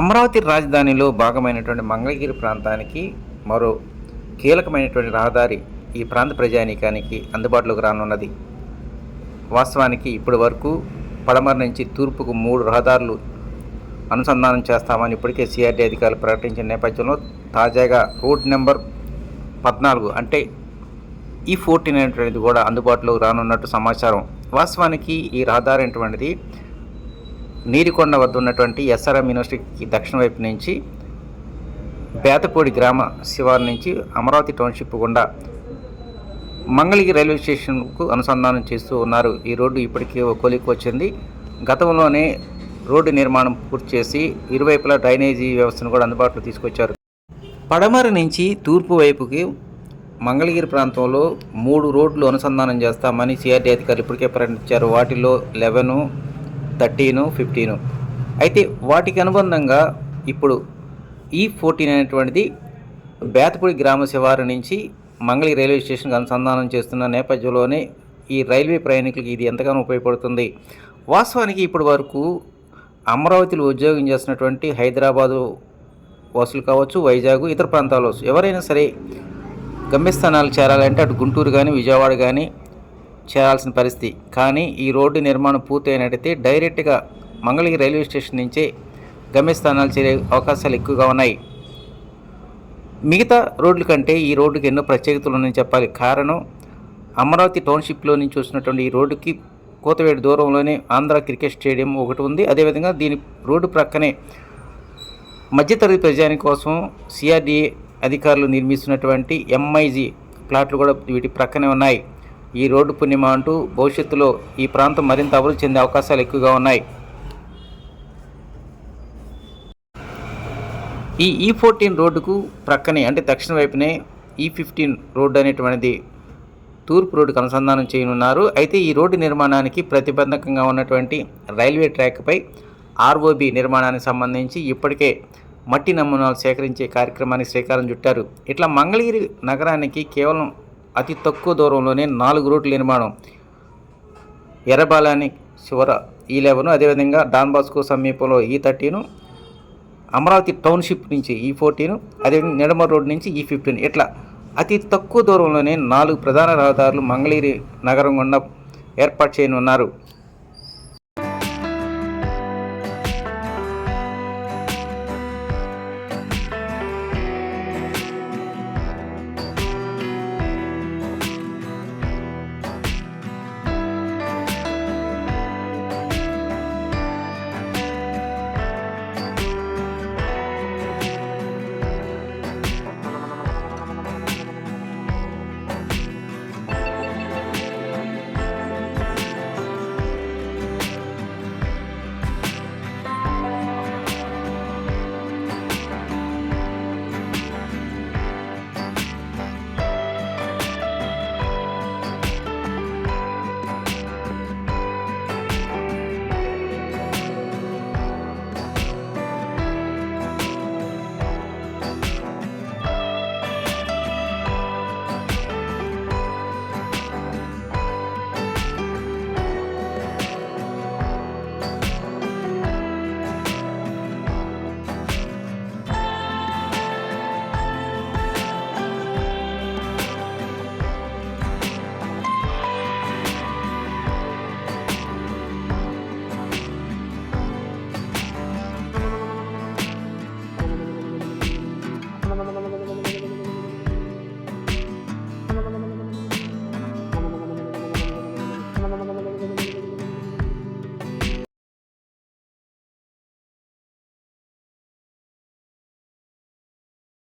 అమరావతి రాజధానిలో భాగమైనటువంటి మంగళగిరి ప్రాంతానికి మరో కీలకమైనటువంటి రహదారి ఈ ప్రాంత ప్రజానీకానికి అందుబాటులోకి రానున్నది. వాస్తవానికి ఇప్పటి వరకు పడమర నుంచి తూర్పుకు మూడు రహదారులు అనుసంధానం చేస్తామని ఇప్పటికే సిఆర్డీ అధికారులు ప్రకటించిన నేపథ్యంలో తాజాగా రోడ్ నెంబర్ పద్నాలుగు అంటే ఈ ఫోర్టీన్ అనేటువంటిది కూడా అందుబాటులోకి రానున్నట్టు సమాచారం. వాస్తవానికి ఈ రహదారి అనేటువంటిది నీరికొండ వద్ద ఉన్నటువంటి ఎస్ఆర్ఎం యూనివర్సిటీకి దక్షిణ వైపు నుంచి బేతపూడి గ్రామ శివారు నుంచి అమరావతి టౌన్షిప్ గుండా మంగళగిరి రైల్వే స్టేషన్కు అనుసంధానం చేస్తూ ఉన్నారు. ఈ రోడ్డు ఇప్పటికే ఓ కొలికి వచ్చింది. గతంలోనే రోడ్డు నిర్మాణం పూర్తి చేసి ఇరువైపులా డ్రైనేజీ వ్యవస్థను కూడా అందుబాటులో తీసుకొచ్చారు. పడమర నుంచి తూర్పు వైపుకి మంగళగిరి ప్రాంతంలో మూడు రోడ్లు అనుసంధానం చేస్తామని సిఆర్డీ అధికారులు ఇప్పటికే ప్రకటించారు. వాటిలో లెవెను థర్టీను ఫిఫ్టీను. అయితే వాటికి అనుబంధంగా ఇప్పుడు ఈ ఫోర్టీన్ అనేటువంటిది బేతపూడి గ్రామ శివారు నుంచి మంగళగిరి రైల్వే స్టేషన్కి అనుసంధానం చేస్తున్న నేపథ్యంలోనే ఈ రైల్వే ప్రయాణికులకి ఇది ఎంతగానో ఉపయోగపడుతుంది. వాస్తవానికి ఇప్పటి వరకు అమరావతిలో ఉద్యోగం చేస్తున్నటువంటి హైదరాబాదు వసూలు కావచ్చు వైజాగ్ ఇతర ప్రాంతాలు ఎవరైనా సరే గమ్యస్థానాలు చేరాలంటే అటు గుంటూరు కానీ విజయవాడ కానీ చేరాల్సిన పరిస్థితి. కానీ ఈ రోడ్డు నిర్మాణం పూర్తయినట్టయితే డైరెక్ట్గా మంగళగిరి రైల్వే స్టేషన్ నుంచే గమ్యస్థానాలు చేరే అవకాశాలు ఎక్కువగా ఉన్నాయి. మిగతా రోడ్ల కంటే ఈ రోడ్డుకి ఎన్నో ప్రత్యేకతలు ఉన్నాయని చెప్పాలి. కారణం అమరావతి టౌన్షిప్లో నుంచి వచ్చినటువంటి ఈ రోడ్డుకి కోతవేడి దూరంలోనే ఆంధ్ర క్రికెట్ స్టేడియం ఒకటి ఉంది. అదేవిధంగా దీని రోడ్డు ప్రక్కనే మధ్యతరగతి ప్రజాని కోసం సిఆర్డీఏ అధికారులు నిర్మిస్తున్నటువంటి ఎంఐజీ ప్లాట్లు కూడా వీటి ప్రక్కనే ఉన్నాయి. ఈ రోడ్డు పుణ్యమా అంటూ భవిష్యత్తులో ఈ ప్రాంతం మరింత అభివృద్ధి చెందే అవకాశాలు ఎక్కువగా ఉన్నాయి. ఈ e ఈ ఫోర్టీన్ రోడ్డుకు ప్రక్కనే అంటే దక్షిణ వైపునే e ఈ ఫిఫ్టీన్ రోడ్డు అనేటువంటిది తూర్పు రోడ్డుకు అనుసంధానం చేయనున్నారు. అయితే ఈ రోడ్డు నిర్మాణానికి ప్రతిబంధకంగా ఉన్నటువంటి రైల్వే ట్రాక్పై ఆర్ఓబి నిర్మాణానికి సంబంధించి ఇప్పటికే మట్టి నమూనాలు సేకరించే కార్యక్రమానికి శ్రీకారం చుట్టారు. ఇట్లా మంగళగిరి నగరానికి కేవలం అతి తక్కువ దూరంలోనే నాలుగు రోడ్ల నిర్మాణం. ఎర్రబాలాని చివర ఈ లెవెన్ అదేవిధంగా డాన్ బాస్కో సమీపంలో ఈ థర్టీను అమరావతి టౌన్షిప్ నుంచి ఈ ఫోర్టీన్ అదేవిధంగా నిడమ రోడ్ నుంచి ఈ ఫిఫ్టీన్. ఇట్లా అతి తక్కువ దూరంలోనే నాలుగు ప్రధాన రహదారులు మంగళగిరి నగరం గుండా ఏర్పాటు చేయనున్నారు.